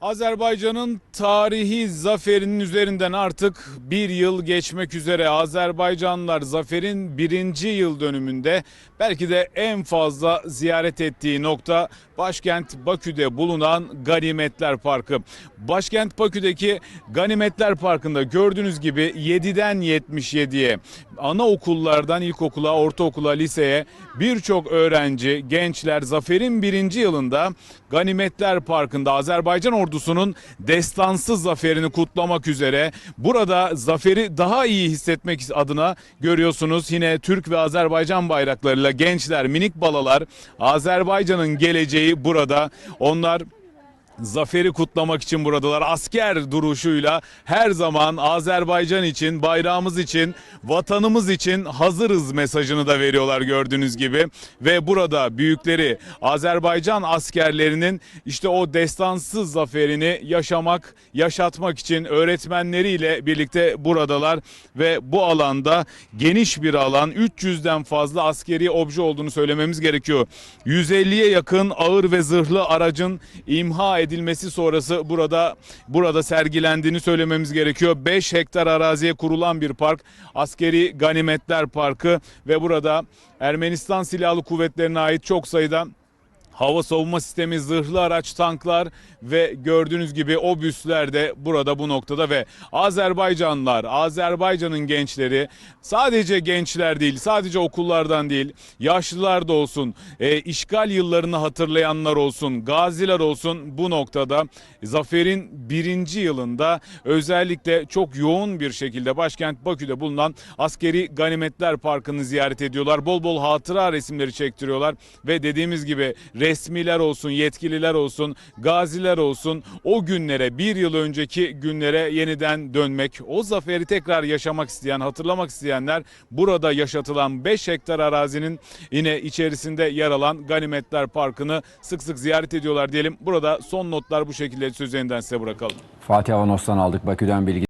Azerbaycan'ın tarihi zaferinin üzerinden artık bir yıl geçmek üzere. Azerbaycanlılar zaferin birinci yıl dönümünde belki de en fazla ziyaret ettiği nokta başkent Bakü'de bulunan Ganimetler Parkı. Başkent Bakü'deki Ganimetler Parkı'nda gördüğünüz gibi 7'den 77'ye anaokullardan ilkokula, ortaokula, liseye birçok öğrenci, gençler zaferin birinci yılında Ganimetler Parkı'nda Azerbaycan ordusunun destansız zaferini kutlamak üzere burada zaferi daha iyi hissetmek adına görüyorsunuz yine Türk ve Azerbaycan bayraklarıyla gençler, minik balalar Azerbaycan'ın geleceği burada. Onlar Zaferi kutlamak için buradalar. Asker duruşuyla her zaman Azerbaycan için, bayrağımız için, vatanımız için hazırız mesajını da veriyorlar gördüğünüz gibi. Ve burada büyükleri Azerbaycan askerlerinin işte o destansız zaferini yaşamak, yaşatmak için öğretmenleriyle birlikte buradalar. Ve bu alanda geniş bir alan 300'den fazla askeri obje olduğunu söylememiz gerekiyor. 150'ye yakın ağır ve zırhlı aracın imha edilmesi sonrası burada burada sergilendiğini söylememiz gerekiyor. 5 hektar araziye kurulan bir park. Askeri Ganimetler Parkı ve burada Ermenistan Silahlı Kuvvetleri'ne ait çok sayıda hava savunma sistemi, zırhlı araç, tanklar ve gördüğünüz gibi o büsler de burada bu noktada ve Azerbaycanlılar, Azerbaycan'ın gençleri sadece gençler değil, sadece okullardan değil, yaşlılar da olsun, e, işgal yıllarını hatırlayanlar olsun, gaziler olsun bu noktada zaferin birinci yılında özellikle çok yoğun bir şekilde başkent Bakü'de bulunan askeri ganimetler parkını ziyaret ediyorlar. Bol bol hatıra resimleri çektiriyorlar ve dediğimiz gibi resmiler olsun, yetkililer olsun, gaziler olsun o günlere bir yıl önceki günlere yeniden dönmek, o zaferi tekrar yaşamak isteyen, hatırlamak isteyenler burada yaşatılan 5 hektar arazinin yine içerisinde yer alan Ganimetler Parkı'nı sık sık ziyaret ediyorlar diyelim. Burada son notlar bu şekilde söz yeniden size bırakalım. Fatih Avanos'tan aldık Bakü'den bilgi.